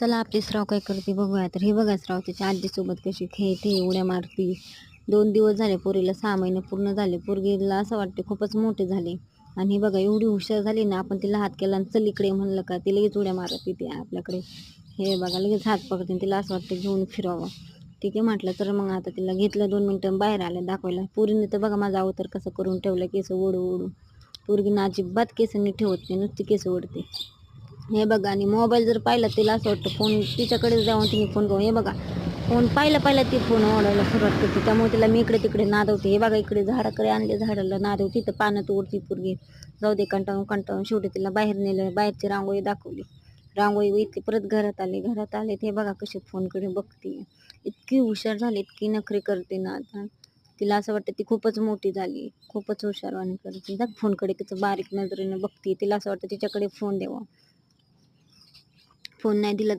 चला आपली स्राव काय करते बघूया. तर हे बघा स्राव तिच्या आजीसोबत कशी खेळते उड्या मारती. दोन दिवस झाले पोरीला सहा महिने पूर्ण झाले. पोरगीला असं वाटते खूपच मोठे झाले. आणि हे बघा एवढी हुशार झाली ना आपण तिला हात केला आणि चल इकडे म्हणलं का ती लगेच उड्या मारत येते आपल्याकडे. हे बघा लगेच हात पकडते तिला असं वाटतं घेऊन फिरावं. ठीक आहे म्हटलं तर मग आता तिला घेतलं दोन मिनटं बाहेर आलं दाखवायला. पोरीने तर बघा माझा अवतार कसं करून ठेवलं केस ओढू ओढू पोरगीनं अजिबात केस नीट ठेवत नाही नुसती केस ओढते. हे बघा आणि मोबाईल जर पाहिला तिला असं वाटतं फोन तिच्याकडे जाऊन तिने फोन घेऊन हे बघा. फोन पाहिला पाहिलं ती फोन ओढायला सुरुवात करते. त्यामुळे तिला मी इकडे तिकडे नादवते. हे बघा इकडे झाडाकडे आणले झाडाला नादवते. तर पानं तोडती पोरगी. जाऊ दे कंटाळून कंटाळून शेवटी तिला बाहेर नेलं. बाहेरची रांगोळी दाखवली. रांगोळी इतकी परत घरात आले. घरात आले ते बघा कसे फोनकडे बघते. इतकी हुशार झाली इतकी नखरे करते ना आता. तिला असं वाटतं ती खूपच मोठी झाली. खूपच हुशारवाणी करते. फोनकडे तिचं बारीक नजरेनं बघते. तिला असं वाटतं तिच्याकडे फोन द्यावा. फोन नाही दिला तर